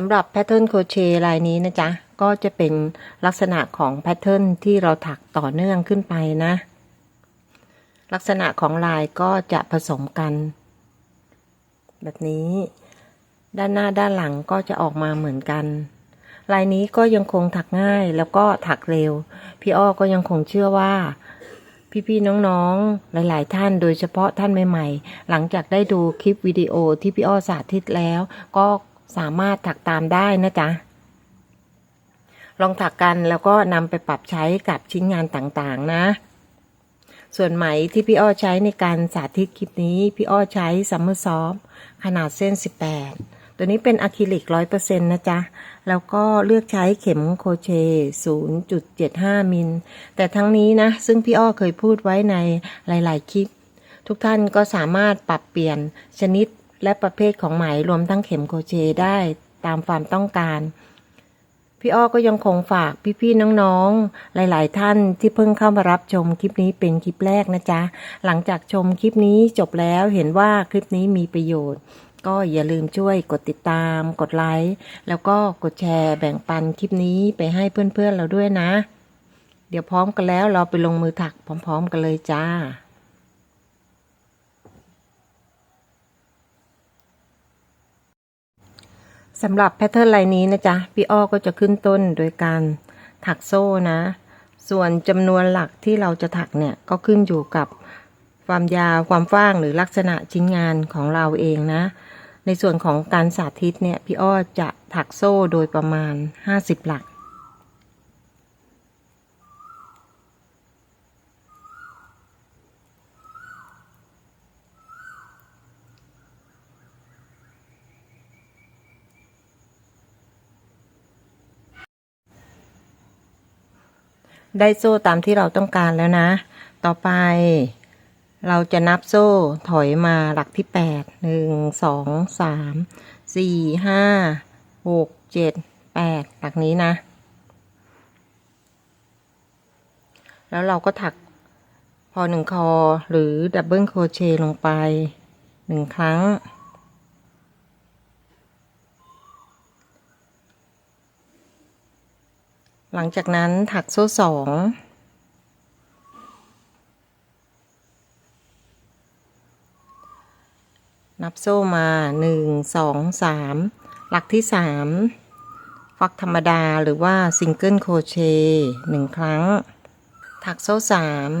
สำหรับแพทเทิร์นโคเชลายนี้นะจ๊ะ ก็จะเป็นลักษณะของแพทเทิร์นที่เราถักต่อเนื่องขึ้นไปนะ ลักษณะของลายก็จะผสมกัน แบบนี้ ด้านหน้าด้านหลังก็จะออกมาเหมือนกัน ลายนี้ก็ยังคงถักง่ายแล้วก็ถักเร็ว พี่อ้อก็ยังคงเชื่อว่าพี่ๆ น้องๆ หลาย ๆ ท่านโดยเฉพาะท่านใหม่ ๆ หลังจากได้ดูคลิปวิดีโอที่พี่อ้อสาธิตแล้ว ก็ สามารถถักตามได้นะจ๊ะ ลองถักกันแล้วก็นำไปปรับใช้กับชิ้นงานต่างๆนะ ส่วนไหมที่พี่อ้อใช้ในการสาธิตคลิปนี้ พี่อ้อใช้ซัมเมอร์ซอฟขนาดเส้น 18 ตัวนี้เป็นอะคริลิก 100%นะจ๊ะ แล้วก็เลือกใช้เข็มโคเช 0.75 มิล แต่ทั้งนี้นะ ซึ่งพี่อ้อเคยพูดไว้ในหลาย ๆ คลิปทุกท่านก็สามารถปรับเปลี่ยนชนิด และประเภทของไหมรวมทั้งเข็มโครเชต์ได้ตามความต้องการ พี่อ้อก็ยังคงฝากพี่ๆน้องๆ หลายๆท่านที่เพิ่งเข้ามารับชมคลิปนี้เป็นคลิปแรกนะจ๊ะ หลังจากชมคลิปนี้จบแล้วเห็นว่าคลิปนี้มีประโยชน์ ก็อย่าลืมช่วยกดติดตาม กดไลค์แล้วก็กดแชร์แบ่งปันคลิปนี้ไปให้เพื่อนๆเราด้วยนะ เดี๋ยวพร้อมกันแล้วเราไปลงมือถักพร้อม ๆ กันเลยจ้า สำหรับแพทเทิร์นลายนี้นะจ๊ะ พี่อ้อก็จะขึ้นต้นโดยการถักโซ่นะ ส่วนจำนวนหลักที่เราจะถักเนี่ย ก็ขึ้นอยู่กับความยาวความกว้างหรือลักษณะชิ้นงานของเราเองนะ ในส่วนของการสาธิตเนี่ย พี่อ้อจะถักโซ่โดยประมาณ 50 หลัก ได้โซ่ตามที่เราต้องการแล้วนะ ต่อไป เราจะนับโซ่ถอยมาหลักที่แปดหนึ่งสองสามสี่ห้าหกเจ็ดแปดหลักนี้นะ แล้วเราก็ถักพอหนึ่งคอหรือดับเบิลโครเชต์ลงไปหนึ่งครั้ง หลังจากนั้นถักโซ่สองนับโซ่มาหนึ่งสองสามหลักที่สามฟักธรรมดาหรือว่าซิงเกิลโครเชต์หนึ่งครั้ง ถักโซ่สาม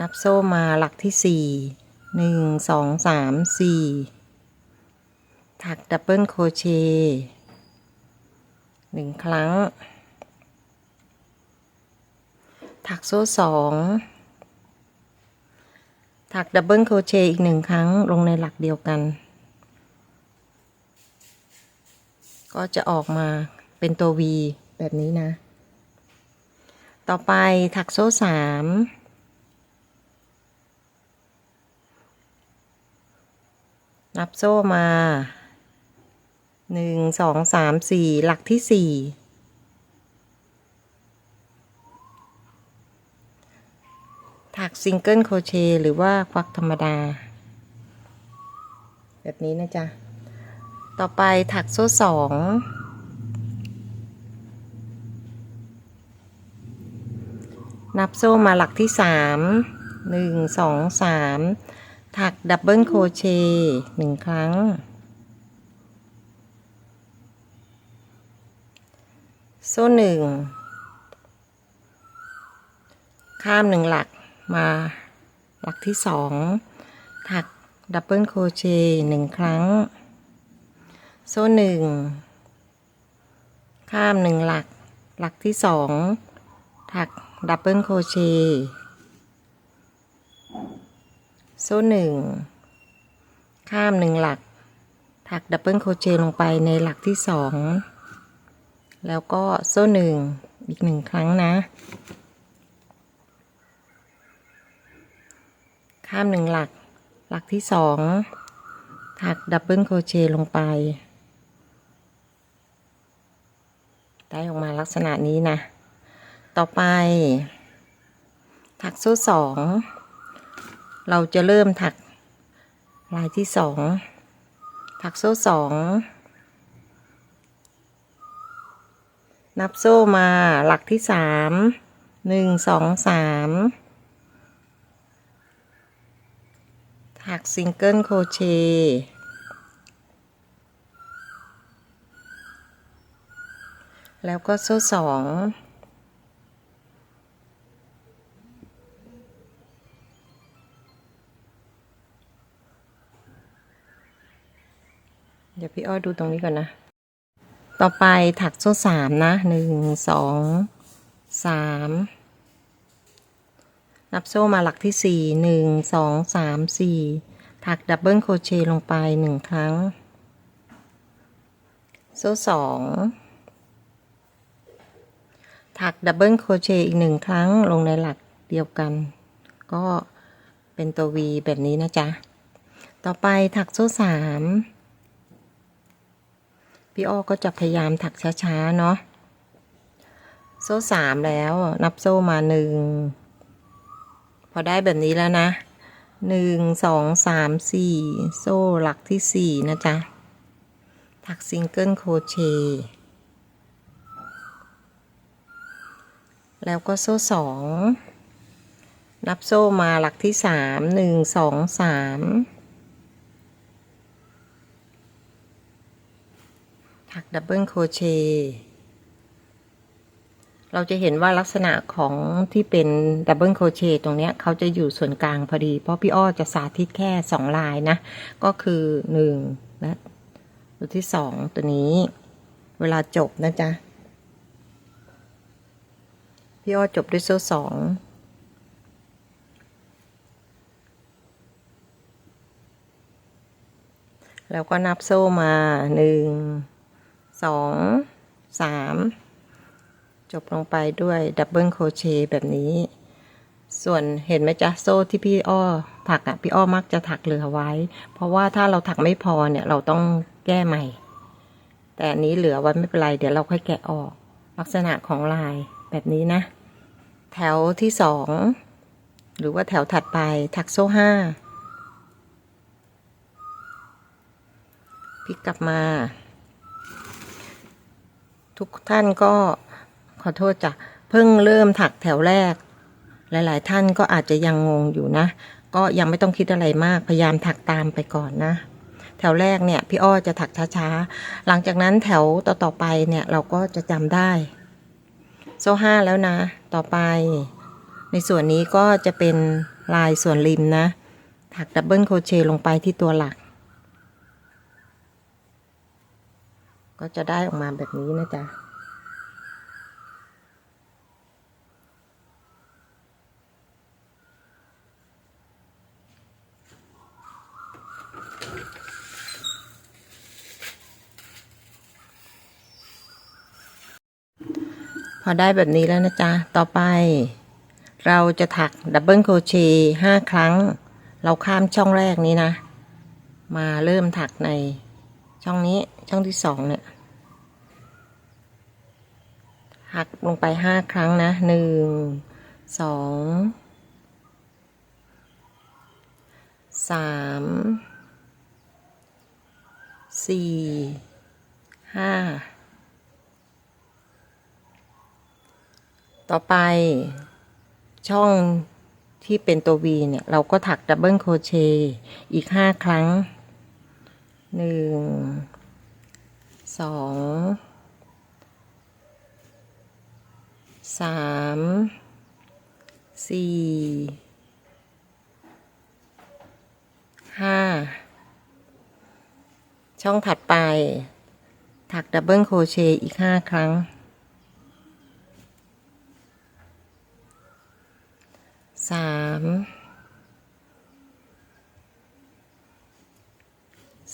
นับโซ่มาหลักที่สี่หนึ่งสองสามสี่ ถักดับเบิลโคเชต์หนึ่งครั้ง ถักโซ่สองถักดับเบิลโคเชต์อีกหนึ่งครั้งลงในหลักเดียวกัน ก็จะออกมาเป็นตัว V แบบนี้นะ ต่อไปถักโซ่สามนับโซ่มา หนึ่งสองสามสี่หลักที่สี่ถักซิงเกิลโครเชต์หรือว่าควักธรรมดา แบบนี้นะจ๊ะ ต่อไปถักโซ่สองนับโซ่มาหลักที่สามหนึ่งสองสามถักดับเบิลโครเชต์หนึ่งครั้ง โซ่หนึ่ง ข้ามหนึ่งหลักมาหลักที่สอง ถักดับเบิลโครเชต์หนึ่งครั้ง โซ่หนึ่ง ข้ามหนึ่งหลัก หลักที่สอง ถักดับเบิลโครเชต์โซ่หนึ่ง ข้ามหนึ่งหลัก ถักดับเบิลโครเชต์ลงไปในหลักที่สอง แล้วก็โซ่หนึ่งอีกหนึ่งครั้งนะ ข้ามหนึ่งหลัก หลักที่สองถักดับเบิลโคเชต์ลงไป ได้ออกมาลักษณะนี้นะ ต่อไป ถักโซ่สองเราจะเริ่มถักลายที่สองถักโซ่สอง นับโซ่มาหลักที่สามหนึ่งสองสามถักซิงเกิลโครเชต์แล้วก็โซ่สองเดี๋ยวพี่อ้อดูตรงนี้ก่อนนะ ต่อไปถักโซ่สามนะหนึ่งสองสามนับโซ่มาหลักที่สี่หนึ่งสองสามสี่ถักดับเบิลโคเชต์ลงไปหนึ่งครั้ง โซ่สองถักดับเบิลโคเชต์อีกหนึ่งครั้งลงในหลักเดียวกัน ก็เป็นตัว V แบบนี้นะจ๊ะ ต่อไปถักโซ่สาม พี่อ้อก็จะพยายามถักช้าๆ เนาะโซ่สามแล้วนับโซ่มาหนึ่งพอได้แบบนี้แล้วนะหนึ่งสองสามสี่โซ่หลักที่สี่นะจ๊ะ ถักซิงเกิลโครเชต์แล้วก็โซ่สองนับโซ่มาหลักที่สามหนึ่งสองสาม ถัก ดับเบิลโคเชเราจะเห็นว่าลักษณะของที่เป็นดับเบิลโคเชตรงนี้เขาจะอยู่ส่วนกลางพอดี เพราะพี่อ้อจะสาธิตแค่สองลายนะ ก็คือหนึ่งและตัวที่สองตัวนี้ เวลาจบนะจ๊ะ พี่อ้อจบด้วยโซ่สองแล้วก็นับโซ่มาหนึ่ง สองสามจบลงไปด้วยดับเบิลโคเชต์แบบนี้ ส่วนเห็นไหมจ๊ะโซ่ที่พี่อ้อถักอะพี่อ้อมักจะถักเหลือไว้ เพราะว่าถ้าเราถักไม่พอเนี่ยเราต้องแก้ใหม่ แต่อันนี้เหลือไว้ไม่เป็นไร เดี๋ยวเราค่อยแกะออก ลักษณะของลายแบบนี้นะ แถวที่สองหรือว่าแถวถัดไปถักโซ่ห้าพลิกกลับมา ทุกท่านก็ขอโทษจ้ะเพิ่งเริ่มถักแถวแรก หลาย ๆ ท่านก็อาจจะยังงงอยู่นะ ก็ยังไม่ต้องคิดอะไรมากพยายามถักตามไปก่อนนะ แถวแรกเนี่ยพี่อ้อจะถักช้าๆหลังจากนั้นแถวต่อๆไปเนี่ยเราก็จะจำได้ โซ่ห้าแล้วนะ ต่อไป ในส่วนนี้ก็จะเป็นลายส่วนริมนะ ถักดับเบิลโคเชลงไปที่ตัวหลัก ก็จะได้ออกมาแบบนี้นะจ๊ะพอได้แบบนี้แล้วนะจ๊ะ ต่อไป เราจะถักดับเบิลโครเชต์ห้าครั้ง เราข้ามช่องแรกนี้นะ มาเริ่มถักใน ช่องนี้ช่องที่สองเนี่ย หักลงไปห้าครั้งนะหนึ่งสองสามสี่ห้าต่อไป ช่องที่เป็นตัว V เนี่ย เราก็ถักดับเบิลโครเชต์อีกห้าครั้ง หนึ่งสองสามสี่ห้าช่องถัดไป ถักดับเบิลโครเชต์อีกห้าครั้งสาม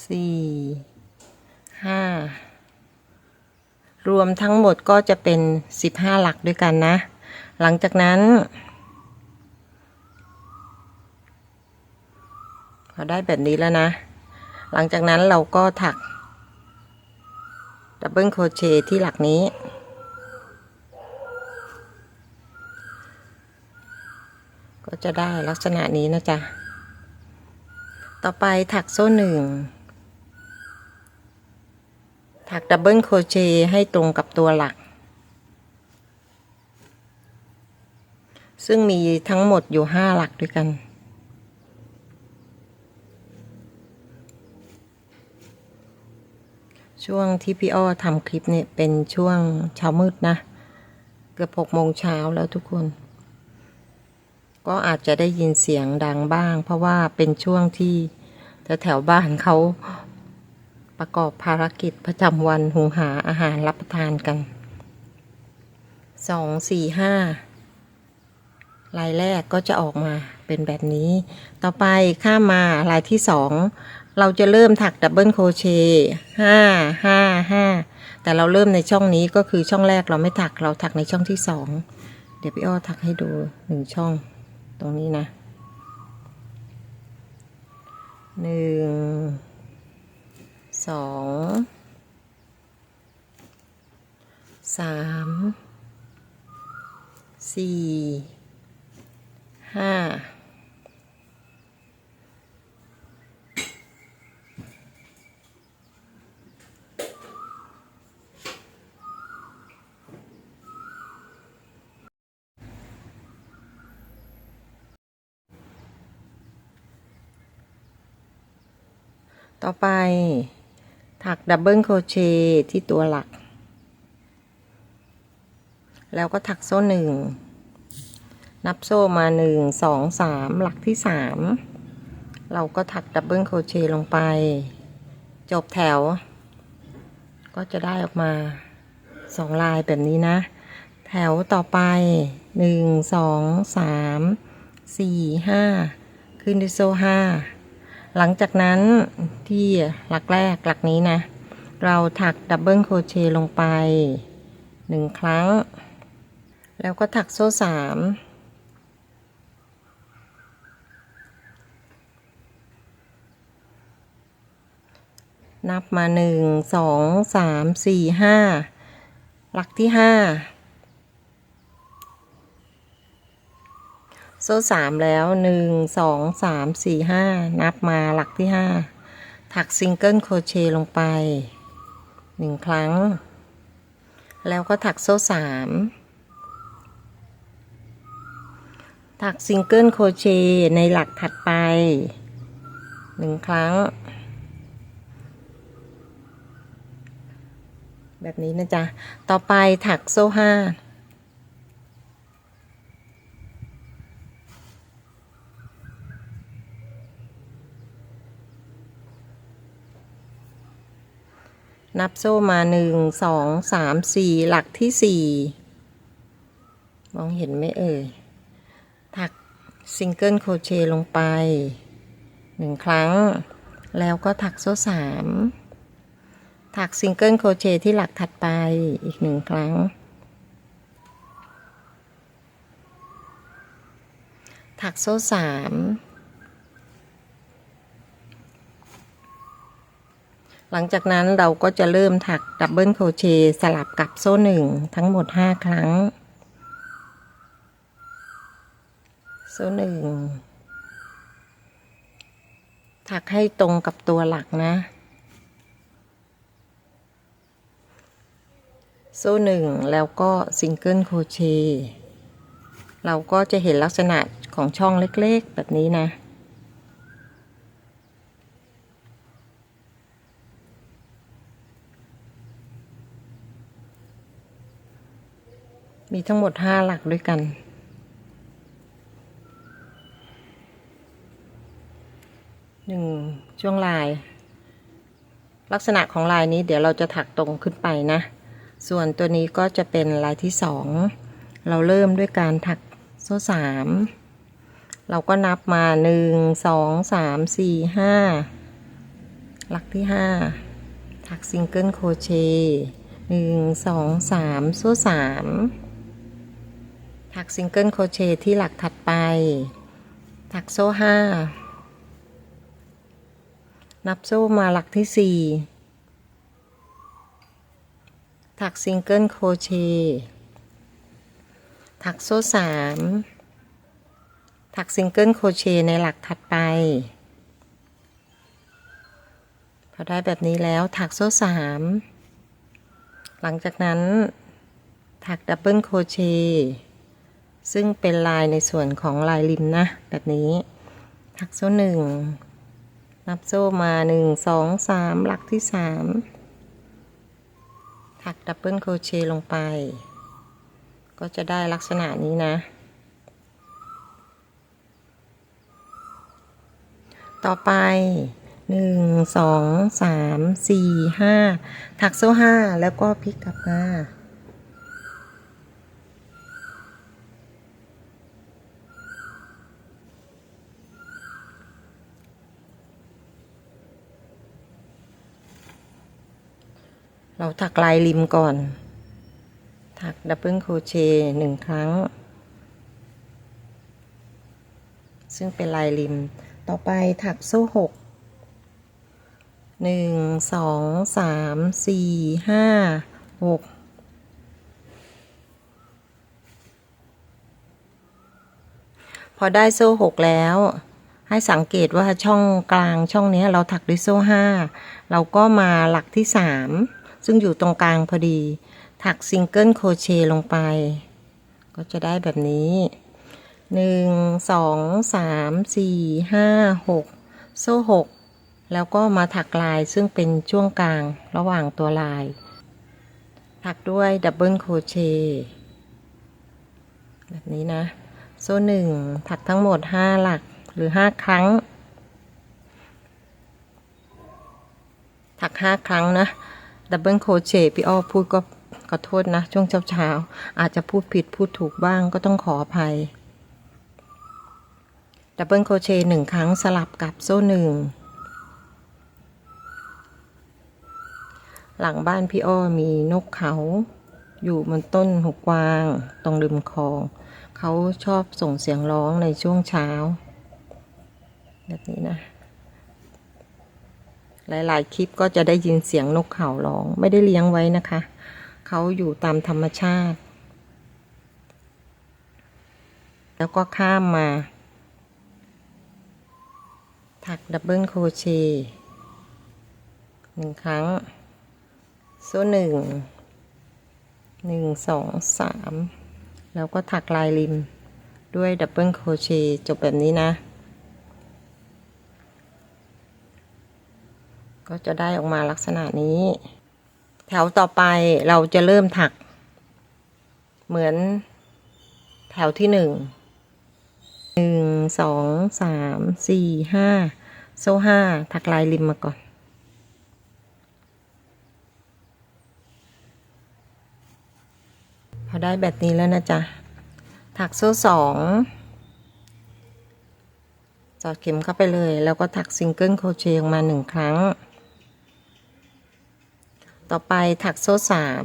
สี่ห้ารวมทั้งหมดก็จะเป็นสิบห้าหลักด้วยกันนะ หลังจากนั้นเราได้แบบนี้แล้วนะ หลังจากนั้นเราก็ถักดับเบิลโครเชต์ที่หลักนี้ ก็จะได้ลักษณะนี้นะจ๊ะ ต่อไปถักโซ่หนึ่ง ถักดับเบิลโครเชต์ให้ตรงกับตัวหลัก ซึ่งมีทั้งหมดอยู่ห้าหลักด้วยกัน ช่วงที่พี่อ้อทำคลิปเนี่ยเป็นช่วงเช้ามืดนะ เกือบหกโมงเช้าแล้วทุกคน ก็อาจจะได้ยินเสียงดังบ้าง เพราะว่าเป็นช่วงที่แถวแถวบ้านเขา ประกอบภารกิจประจำวันหุงหาอาหารรับประทานกันสองสี่ห้าลายแรกก็จะออกมาเป็นแบบนี้ ต่อไปข้ามมาลายที่สองเราจะเริ่มถักดับเบิลโคเชต์ห้าห้าห้าแต่เราเริ่มในช่องนี้ก็คือช่องแรกเราไม่ถักเราถักในช่องที่สองเดี๋ยวพี่อ้อถักให้ดูหนึ่งช่องตรงนี้นะหนึ่ง สองสามสี่ห้าต่อไป ถักดับเบิลโครเชต์ที่ตัวหลัก แล้วก็ถักโซ่หนึ่ง นับโซ่มาหนึ่งสองสามหลักที่สามเราก็ถักดับเบิลโครเชต์ลงไป จบแถว ก็จะได้ออกมาสองลายแบบนี้นะ แถวต่อไปหนึ่งสองสามสี่ห้าขึ้นด้วยโซ่ห้า หลังจากนั้นที่หลักแรกหลักนี้นะ เราถักดับเบิลโครเชต์ลงไปหนึ่งครั้ง แล้วก็ถักโซ่สามนับมาหนึ่งสองสามสี่ห้าหลักที่ห้า โซ่สามแล้วหนึ่งสองสามสี่ห้านับมาหลักที่ห้าถักซิงเกิลโครเชต์ลงไปหนึ่งครั้ง แล้วก็ถักโซ่สามถักซิงเกิลโครเชต์ในหลักถัดไปหนึ่งครั้ง แบบนี้นะจ๊ะ ต่อไปถักโซ่ห้า นับโซ่มาหนึ่งสองสามสี่หลักที่สี่มองเห็นไหมเอ่ย ถักซิงเกิลโครเชต์ลงไปหนึ่งครั้ง แล้วก็ถักโซ่สามถักซิงเกิลโครเชต์ที่หลักถัดไปอีกหนึ่งครั้ง ถักโซ่สาม หลังจากนั้นเราก็จะเริ่มถักดับเบิลโครเชต์สลับกับโซ่หนึ่งทั้งหมด 5 ครั้ง โซ่หนึ่งถักให้ตรงกับตัวหลักนะ โซ่หนึ่งแล้วก็ซิงเกิลโครเชต์เราก็จะเห็นลักษณะของช่องเล็กๆ แบบนี้นะ มีทั้งหมดห้าหลักด้วยกัน หนึ่งช่วงลาย ลักษณะของลายนี้เดี๋ยวเราจะถักตรงขึ้นไปนะ ส่วนตัวนี้ก็จะเป็นลายที่สอง เราเริ่มด้วยการถักโซ่สาม เราก็นับมาหนึ่งสองสามสี่ห้าหลักที่ห้าถักซิงเกิลโคเชหนึ่งสองสามโซ่สาม ถักซิงเกิลโครเชต์ที่หลักถัดไป ถักโซ่ห้านับโซ่มาหลักที่สี่ถักซิงเกิลโครเชต์ถักโซ่สามถักซิงเกิลโครเชต์ในหลักถัดไป พอได้แบบนี้แล้วถักโซ่สามหลังจากนั้นถักดับเบิลโครเชต์ ซึ่งเป็นลายในส่วนของลายริมนะ แบบนี้ ถักโซ่หนึ่ง นับโซ่มาหนึ่งสองสามหลักที่สามถักดับเบิลโครเชต์ลงไป ก็จะได้ลักษณะนี้นะ ต่อไปหนึ่งสองสามสี่ห้าถักโซ่ห้าแล้วก็พลิกกลับมา เราถักลายริมก่อน ถักดับเบิลโคเชต์หนึ่งครั้ง ซึ่งเป็นลายริม ต่อไปถักโซ่หกหนึ่งสองสามสี่ห้าหกพอได้โซ่หกแล้ว ให้สังเกตว่าช่องกลางช่องนี้เราถักด้วยโซ่ห้าเราก็มาหลักที่สาม ซึ่งอยู่ตรงกลางพอดี ถักซิงเกิลโครเชต์ลงไป ก็จะได้แบบนี้หนึ่งสองสามสี่ห้าหกโซ่หกแล้วก็มาถักลายซึ่งเป็นช่วงกลางระหว่างตัวลาย ถักด้วยดับเบิลโครเชต์แบบนี้นะ โซ่หนึ่งถักทั้งหมดห้าหลักหรือห้าครั้ง ถักห้าครั้งนะ ดับเบิลโคเชตพี่อ้อพูดก็ขอโทษนะ ช่วงเช้าๆ อาจจะพูดผิดพูดถูกบ้างก็ต้องขออภัย ดับเบิลโคเชตหนึ่งครั้งสลับกับโซ่หนึ่ง หลังบ้านพี่อ้อมีนกเขา อยู่บนต้นหุกวาง ตรงริมคลอง เขาชอบส่งเสียงร้องในช่วงเช้า แบบนี้นะ หลาย ๆ คลิปก็จะได้ยินเสียงนกเขาร้อง ไม่ได้เลี้ยงไว้นะคะ เขาอยู่ตามธรรมชาติ แล้วก็ข้ามมา ถักดับเบิลโครเชต์หนึ่งครั้ง โซ่หนึ่ง หนึ่งสองสาม แล้วก็ถักลายริมด้วยดับเบิลโครเชต์จบแบบนี้นะ ก็จะได้ออกมาลักษณะนี้ แถวต่อไปเราจะเริ่มถัก เหมือนแถวที่หนึ่งหนึ่งสองสามสี่ห้าโซ่ห้าถักลายริมมาก่อน พอได้แบบนี้แล้วนะจ๊ะ ถักโซ่สองสอดเข็มเข้าไปเลย แล้วก็ถักซิงเกิลโคเชออกมาหนึ่งครั้ง ต่อไปถักโซ่สาม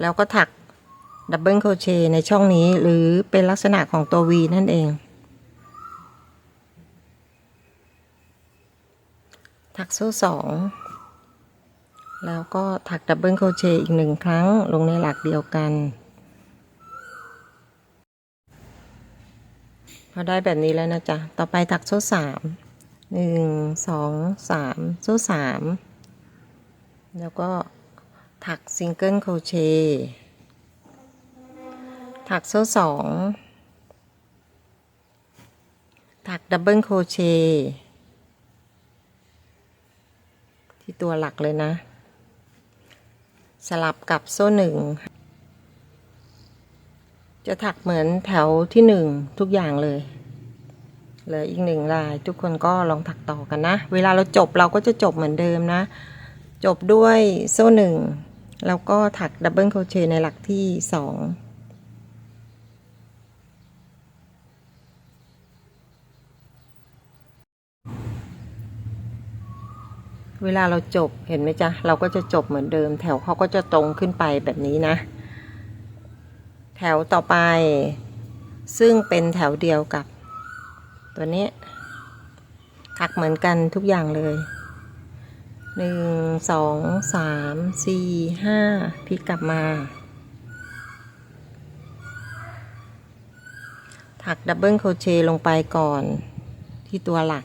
แล้วก็ถักดับเบิลโคเชในช่องนี้หรือเป็นลักษณะของตัว V นั่นเอง ถักโซ่สองแล้วก็ถักดับเบิลโคเชอีกหนึ่งครั้งลงในหลักเดียวกัน พอได้แบบนี้แล้วนะจ๊ะ ต่อไปถักโซ่สามหนึ่งสองสามโซ่สาม แล้วก็ถักซิงเกิลโครเชต์ถักโซ่สองถักดับเบิลโครเชต์ที่ตัวหลักเลยนะ สลับกับโซ่หนึ่งจะถักเหมือนแถวที่หนึ่งทุกอย่างเลยเหลืออีกหนึ่งลายทุกคนก็ลองถักต่อกันนะ เวลาเราจบเราก็จะจบเหมือนเดิมนะ จบด้วยโซ่หนึ่งแล้วก็ถักดับเบิลโครเชต์ในหลักที่สองเวลาเราจบเห็นไหมจ๊ะ เราก็จะจบเหมือนเดิม แถวเขาก็จะตรงขึ้นไปแบบนี้นะ แถวต่อไป ซึ่งเป็นแถวเดียวกับ ตัวนี้ถักเหมือนกันทุกอย่างเลย หนึ่งสองสามสี่ห้าพลิกกลับมา ถักดับเบิลโคเชต์ลงไปก่อนที่ตัวหลัก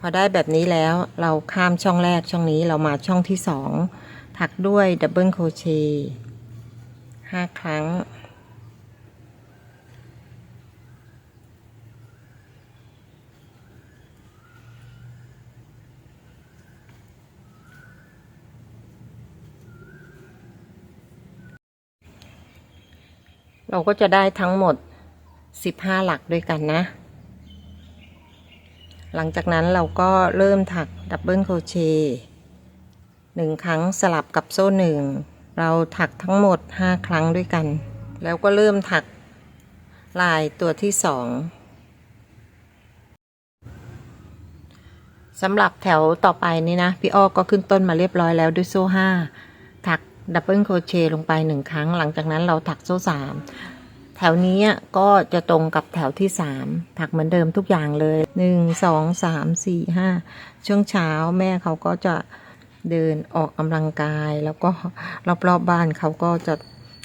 พอได้แบบนี้แล้วเราข้ามช่องแรกช่องนี้เรามาช่องที่สองถักด้วยดับเบิลโคเชต์ห้าครั้ง เราก็จะได้ทั้งหมด 15 หลักด้วยกันนะ หลังจากนั้นเราก็เริ่มถักดับเบิลโครเชต์หนึ่งครั้งสลับกับโซ่หนึ่งเราถักทั้งหมด 5 ครั้งด้วยกัน แล้วก็เริ่มถักลายตัวที่สองสำหรับแถวต่อไปนี่นะ พี่อ้อก็ขึ้นต้นมาเรียบร้อยแล้วด้วยโซ่ห้า ดับเบิลโครเชต์ลงไปหนึ่งครั้ง หลังจากนั้นเราถักโซ่สามแถวนี้ก็จะตรงกับแถวที่สามถักเหมือนเดิมทุกอย่างเลยหนึ่งสองสามสี่ห้าช่วงเช้าแม่เขาก็จะเดินออกกำลังกาย แล้วก็รอบๆบบ้านเขาก็จะ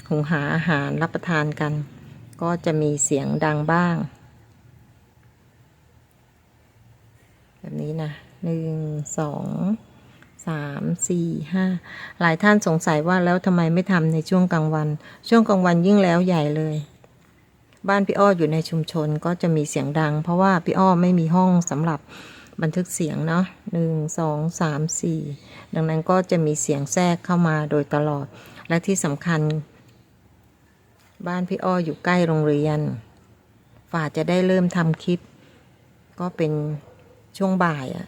หุงหาอาหารรับประทานกัน ก็จะมีเสียงดังบ้าง แบบนี้นะหนึ่งสอง สามสี่ห้าหลายท่านสงสัยว่าแล้วทำไมไม่ทำในช่วงกลางวัน ช่วงกลางวันยิ่งแล้วใหญ่เลย บ้านพี่อ้ออยู่ในชุมชนก็จะมีเสียงดัง เพราะว่าพี่อ้อไม่มีห้องสำหรับบันทึกเสียงเนาะหนึ่งสองสามสี่ดังนั้นก็จะมีเสียงแทรกเข้ามาโดยตลอด และที่สำคัญ บ้านพี่อ้ออยู่ใกล้โรงเรียน ฝ่าจะได้เริ่มทำคลิป ก็เป็นช่วงบ่ายอะ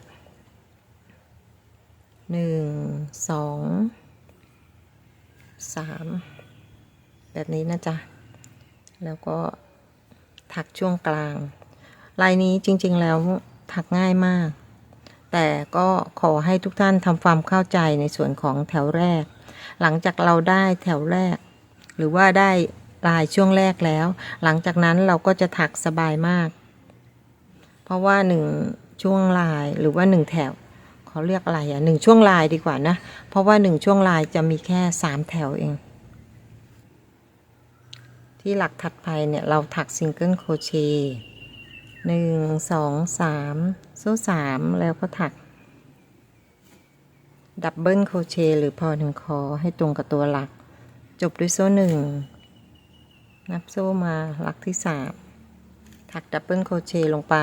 หนึ่งสองสามแบบนี้นะจ๊ะ แล้วก็ถักช่วงกลาง ลายนี้จริง ๆ แล้วถักง่ายมาก แต่ก็ขอให้ทุกท่านทำความเข้าใจในส่วนของแถวแรก หลังจากเราได้แถวแรก หรือว่าได้ลายช่วงแรกแล้ว หลังจากนั้นเราก็จะถักสบายมาก เพราะว่าหนึ่งช่วงลายหรือว่าหนึ่งแถว เขาเรียกอะไรอะหนึ่งช่วงลายดีกว่านะ เพราะว่าหนึ่งช่วงลายจะมีแค่สามแถวเอง ที่หลักถัดไปเนี่ย เราถักซิงเกิลโคเชหนึ่งสองสามโซ่สามแล้วก็ถัก ดับเบิลโคเชหรือพอหนึ่งคอให้ตรงกับตัวหลัก จบด้วยโซ่หนึ่งนับโซ่มาหลักที่สามถักดับเบิลโคเชลงไป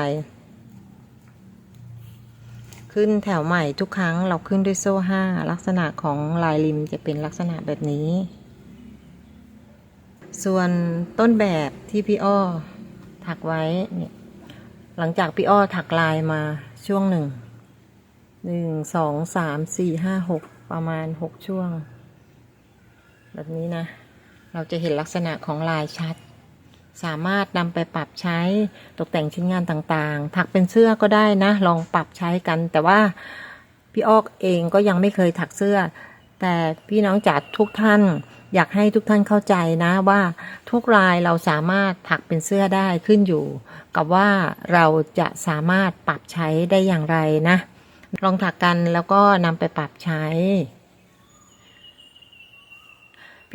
ขึ้นแถวใหม่ทุกครั้งเราขึ้นด้วยโซ่ห้าลักษณะของลายริมจะเป็นลักษณะแบบนี้ ส่วนต้นแบบที่พี่อ้อถักไว้เนี่ยหลังจากพี่อ้อถักลายมาช่วงหนึ่งหนึ่งสองสามสี่ห้าหกประมาณหกช่วง แบบนี้นะ เราจะเห็นลักษณะของลายชัด สามารถนำไปปรับใช้ตกแต่งชิ้นงานต่างๆ ถักเป็นเสื้อก็ได้นะ ลองปรับใช้กัน แต่ว่าพี่อ้อเองก็ยังไม่เคยถักเสื้อ แต่พี่น้องจัดทุกท่าน อยากให้ทุกท่านเข้าใจนะว่าทุกรายเราสามารถถักเป็นเสื้อได้ขึ้นอยู่ กับว่าเราจะสามารถปรับใช้ได้อย่างไรนะ ลองถักกันแล้วก็นำไปปรับใช้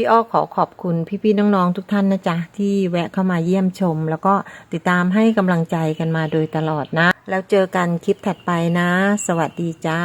พี่อ้อขอขอบคุณพี่ๆน้องๆทุกท่านนะจ๊ะที่แวะเข้ามาเยี่ยมชม แล้วก็ติดตามให้กำลังใจกันมาโดยตลอดนะ แล้วเจอกันคลิปถัดไปนะ สวัสดีจ้า